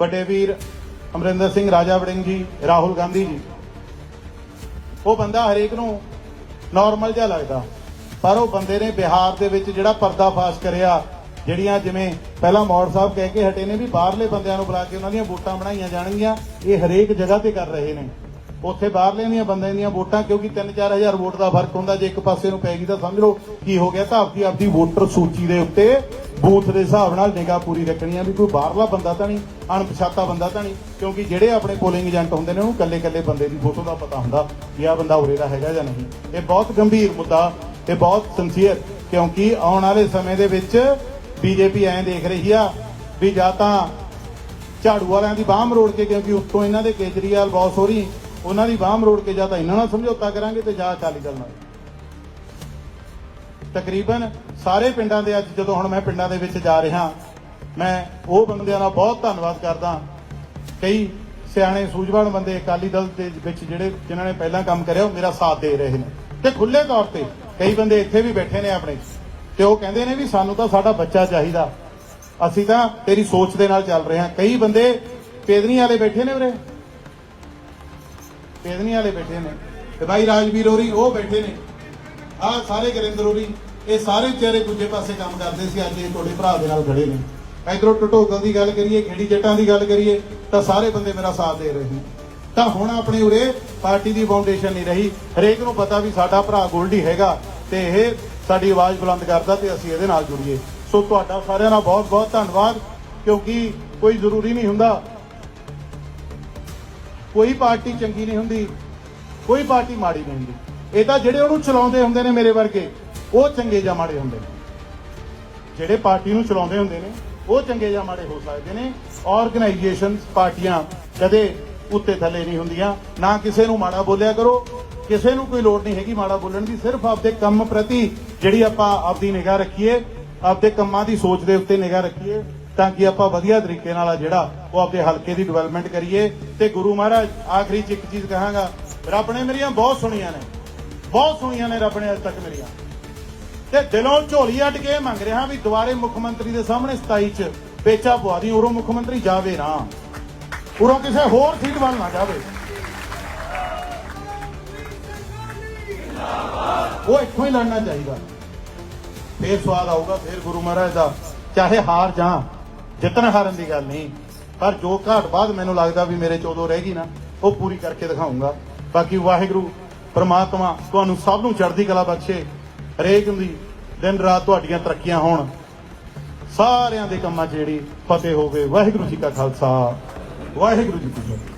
ਵੱਡੇ ਵੀਰ ਅਮਰਿੰਦਰ ਸਿੰਘ, ਰਾਜਾ ਵੜਿੰਗ ਜੀ, ਰਾਹੁਲ ਗਾਂਧੀ ਜੀ। ਉਹ ਬੰਦਾ ਹਰੇਕ ਨੂੰ ਨਾਰਮਲ ਜਿਹਾ ਲੱਗਦਾ। ਪਰ ਉਹ ਬੰਦੇ ਨੇ ਬਿਹਾਰ ਦੇ ਵਿੱਚ ਜਿਹੜਾ ਪਰਦਾਫਾਸ਼ ਕਰਿਆ, ਜਿਹੜੀਆਂ ਜਿਵੇਂ ਪਹਿਲਾਂ ਮੌੜ ਸਾਹਿਬ ਕਹਿ ਕੇ ਹਟੇ ਨੇ ਵੀ ਬਾਹਰਲੇ ਬੰਦਿਆਂ ਨੂੰ ਬੁਲਾ ਕੇ ਉਹਨਾਂ ਦੀਆਂ ਵੋਟਾਂ ਬਣਾਈਆਂ ਜਾਣਗੀਆਂ, ਇਹ ਹਰੇਕ ਜਗ੍ਹਾ ਤੇ ਕਰ ਰਹੇ ਨੇ। ਉੱਥੇ ਬਾਹਰਲੇ ਦੀਆਂ ਬੰਦਿਆਂ ਦੀਆਂ ਵੋਟਾਂ, ਕਿਉਂਕਿ 3-4000 ਵੋਟ ਦਾ ਫ਼ਰਕ ਹੁੰਦਾ, ਜੇ ਇੱਕ ਪਾਸੇ ਨੂੰ ਪੈ ਗਈ ਤਾਂ ਸਮਝ ਲਓ ਕੀ ਹੋ ਗਿਆ, ਤਾਂ ਆਪਦੀ ਆਪਦੀ ਵੋਟਰ ਸੂਚੀ ਦੇ ਉੱਤੇ ਬੂਥ ਦੇ ਹਿਸਾਬ ਨਾਲ ਨਿਗਾਹ ਪੂਰੀ ਰੱਖਣੀ ਆ ਵੀ ਕੋਈ ਬਾਹਰਲਾ ਬੰਦਾ ਤਾਂ ਨਹੀਂ, ਅਣਪਛਾਤਾ ਬੰਦਾ ਤਾਂ ਨਹੀਂ, ਕਿਉਂਕਿ ਜਿਹੜੇ ਆਪਣੇ ਪੋਲਿੰਗ ਏਜੰਟ ਹੁੰਦੇ ਨੇ ਉਹਨੂੰ ਕੱਲੇ-ਕੱਲੇ ਬੰਦੇ ਦੀ ਫੋਟੋ ਦਾ ਪਤਾ ਹੁੰਦਾ ਕਿ ਆਹ ਬੰਦਾ ਉਰੇ ਦਾ ਹੈਗਾ ਜਾਂ ਨਹੀਂ। ਇਹ ਬਹੁਤ ਗੰਭੀਰ ਮੁੱਦਾ ਤੇ ਬਹੁਤ ਸਿੰਸੀਅਰ ਕਿਉਂਕਿ ਆਉਣ ਵਾਲੇ ਸਮੇਂ ਦੇ ਵਿੱਚ ਬੀਜੇਪੀ ਐਂ ਦੇਖ ਰਹੀ ਆ ਵੀ ਜਾਂ ਤਾਂ ਝਾੜੂ ਵਾਲਿਆਂ ਦੀ ਬਾਹ ਮਰੋੜ ਕੇ, ਕਿਉਂਕਿ ਉੱਤੋਂ ਇਹਨਾਂ ਦੇ ਕੇਜਰੀਵਾਲ ਬੌਸ ਹੋ ਰਹੀ ਉਹਨਾਂ ਦੀ ਬਾਹ ਮਰੋੜ ਕੇ ਜਾਂ ਤਾਂ ਇਹਨਾਂ ਨਾਲ ਸਮਝੌਤਾ ਕਰਾਂਗੇ ਤੇ ਜਾਂ ਅਕਾਲੀ ਦਲ ਨਾਲ। ਤਕਰੀਬਨ ਸਾਰੇ ਪਿੰਡਾਂ ਦੇ ਅੱਜ ਜਦੋਂ ਹੁਣ ਮੈਂ ਪਿੰਡਾਂ ਦੇ ਵਿੱਚ ਜਾ ਰਿਹਾ, ਮੈਂ ਉਹ ਬੰਦਿਆਂ ਦਾ ਬਹੁਤ ਧੰਨਵਾਦ ਕਰਦਾ। ਕਈ ਸਿਆਣੇ ਸੂਝਵਾਨ ਬੰਦੇ ਅਕਾਲੀ ਦਲ ਦੇ ਵਿੱਚ ਜਿਹੜੇ ਜਿਨ੍ਹਾਂ ਨੇ ਪਹਿਲਾਂ ਕੰਮ ਕਰਿਆ, ਉਹ ਮੇਰਾ ਸਾਥ ਦੇ ਰਹੇ ਨੇ। ਤੇ ਖੁੱਲੇ ਤੌਰ ਤੇ ਕਈ ਬੰਦੇ ਇੱਥੇ ਵੀ ਬੈਠੇ ਨੇ ਆਪਣੇ, ਤੇ ਉਹ ਕਹਿੰਦੇ ਨੇ ਵੀ ਸਾਨੂੰ ਤਾਂ ਸਾਡਾ ਬੱਚਾ ਚਾਹੀਦਾ। ਅਸੀਂ ਤਾਂ ਤੇਰੀ ਸੋਚ ਦੇ ਨਾਲ ਚੱਲ ਰਹੇ ਹਾਂ। ਕਈ ਬੰਦੇ ਪੇਦਨੀ ਵਾਲੇ ਬੈਠੇ ਨੇ ਉਰੇ। ਪੇਦਨੀ ਵਾਲੇ ਬੈਠੇ ਨੇ। ਤੇ ਭਾਈ ਰਾਜਵੀਰ ਹੋਰੀ, ਉਹ ਬੈਠੇ ਨੇ। ਆਹ ਸਾਰੇ ਗਰਿੰਦਰ ਹੋਰੀ ਇਹ ਸਾਰੇ ਚਿਹਰੇ ਦੂਜੇ ਪਾਸੇ ਕੰਮ ਕਰਦੇ ਸੀ, ਅੱਜ ਇਹ ਤੁਹਾਡੇ ਭਰਾ ਦੇ ਨਾਲ ਖੜੇ ਨੇ। ਇਧਰੋਂ ਟਟੋਕਲ ਦੀ ਗੱਲ ਕਰੀਏ, ਖੇੜੀ ਜੱਟਾਂ ਦੀ ਗੱਲ ਕਰੀਏ, ਤਾਂ ਸਾਰੇ ਬੰਦੇ ਮੇਰਾ ਸਾਥ ਦੇ ਰਹੇ ਨੇ। ਤਾਂ ਹੁਣ ਆਪਣੇ ਉਰੇ ਪਾਰਟੀ ਦੀ ਫਾਊਂਡੇਸ਼ਨ ਨਹੀਂ ਰਹੀ। ਹਰੇਕ ਨੂੰ ਪਤਾ ਵੀ ਸਾਡਾ ਭਰਾ ਗੋਲਡੀ ਹੈਗਾ ਤੇ ਇਹ ਸਾਡੀ ਆਵਾਜ਼ ਬੁਲੰਦ ਕਰਦਾ ਤੇ ਅਸੀਂ ਇਹਦੇ ਨਾਲ ਜੁੜੀਏ। ਸੋ ਤੁਹਾਡਾ ਸਾਰਿਆਂ ਦਾ ਬਹੁਤ ਬਹੁਤ ਧੰਨਵਾਦ, ਕਿਉਂਕਿ ਕੋਈ ਜ਼ਰੂਰੀ ਨਹੀਂ ਹੁੰਦਾ। ਕੋਈ ਪਾਰਟੀ ਚੰਗੀ ਨਹੀਂ ਹੁੰਦੀ, ਕੋਈ ਪਾਰਟੀ ਮਾੜੀ ਨਹੀਂ ਹੁੰਦੀ। ਇਹ ਤਾਂ ਜਿਹੜੇ ਉਹਨੂੰ ਚਲਾਉਂਦੇ ਹੁੰਦੇ ਨੇ ਮੇਰੇ ਵਰਗੇ, ਉਹ ਚੰਗੇ ਜਾਂ ਮਾੜੇ ਹੁੰਦੇ ਨੇ। ਜਿਹੜੇ ਪਾਰਟੀ ਨੂੰ ਚਲਾਉਂਦੇ ਹੁੰਦੇ ਨੇ, ਉਹ ਚੰਗੇ ਜਾਂ ਮਾੜੇ ਹੋ ਸਕਦੇ ਨੇ। ਆਰਗੇਨਾਈਜੇਸ਼ਨਸ ਪਾਰਟੀਆਂ ਕਦੇ ਉੱਤੇ ਥੱਲੇ ਨਹੀਂ ਹੁੰਦੀਆਂ। ਨਾ ਕਿਸੇ ਨੂੰ ਮਾੜਾ ਬੋਲਿਆ ਕਰੋ, ਕਿਸੇ ਨੂੰ ਕੋਈ ਲੋੜ ਨਹੀਂ ਹੈਗੀ ਮਾੜਾ ਬੋਲਣ ਦੀ। ਸਿਰਫ ਆਪਦੇ ਕੰਮ ਪ੍ਰਤੀ ਜਿਹੜੀ ਆਪਾਂ ਆਪਦੀ ਨਿਗਾਹ ਰੱਖੀਏ, ਆਪਦੇ ਕੰਮਾਂ ਦੀ ਸੋਚ ਦੇ ਉੱਤੇ ਨਿਗਾਹ ਰੱਖੀਏ, ਤਾਂ ਕਿ ਆਪਾਂ ਵਧੀਆ ਤਰੀਕੇ ਨਾਲ ਆ ਜਿਹੜਾ ਉਹ ਆਪਦੇ ਹਲਕੇ ਦੀ ਡਿਵੈਲਪਮੈਂਟ ਕਰੀਏ। ਤੇ ਗੁਰੂ ਮਹਾਰਾਜ, ਆਖਰੀ ਚ ਇੱਕ ਚੀਜ਼ ਕਹਾਂਗਾ, ਰੱਬ ਨੇ ਮੇਰੀਆਂ ਬਹੁਤ ਸੁਣੀਆਂ ਨੇ। ਬਹੁਤ ਸੁਣੀਆਂ ਨੇ ਰੱਬ ਨੇ ਅੱਜ ਤੱਕ ਮੇਰੀਆਂ। ਤੇ ਦਿਲੋਂ ਝੋਲੀ ਅੱਡ ਕੇ ਮੰਗ ਰਿਹਾ ਵੀ ਦੁਬਾਰੇ ਮੁੱਖ ਮੰਤਰੀ ਦੇ ਸਾਹਮਣੇ 27 ਚ ਪੇਚਾ ਪਵਾ ਦੀ, ਉਰੋਂ ਮੁੱਖ ਮੰਤਰੀ ਜਾਵੇ ਨਾ। ਉਰੋਂ ਕਿਸੇ ਹੋਰ ਸੀਟ ਵੱਲ ਨਾ ਜਾਵੇ। ਉਹ ਇੱਥੋਂ ਹੀ ਲੜਨਾ ਚਾਹੀਦਾ। ਫੇਰ ਸਵਾਦ ਆਊਗਾ, ਫੇਰ ਗੁਰੂ ਮਹਾਰਾਜ ਦਾ। ਚਾਹੇ ਹਾਰ ਜਾਂ, ਜਿੱਤਣ ਹਾਰਨ ਦੀ ਗੱਲ ਨਹੀਂ। ਪਰ ਜੋ ਘਾਟ ਬਾਅਦ ਮੈਨੂੰ ਲੱਗਦਾ ਵੀ ਮੇਰੇ ਚ ਉਦੋਂ ਰਹਿ ਗਈ ਨਾ, ਉਹ ਪੂਰੀ ਕਰਕੇ ਦਿਖਾਉਂਗਾ ਬਾਕੀ ਵਾਹਿਗੁਰੂ ਪਰਮਾਤਮਾ ਤੁਹਾਨੂੰ ਸਭ ਨੂੰ ਚੜ੍ਹਦੀ ਕਲਾ ਬਖਸ਼ੇ। ਹਰੇਕ ਦੀ ਦਿਨ ਰਾਤ ਤੁਹਾਡੀਆਂ ਤਰੱਕੀਆਂ ਹੋਣ। ਸਾਰਿਆਂ ਦੇ ਕੰਮਾਂ 'ਚ ਜਿਹੜੀ ਫਤਿਹ ਹੋਵੇ। ਵਾਹਿਗੁਰੂ ਜੀ ਕਾ ਖਾਲਸਾ। ਵਾਹਿਗੁਰੂ ਜੀ ਕੀ ਫਤਿਹ।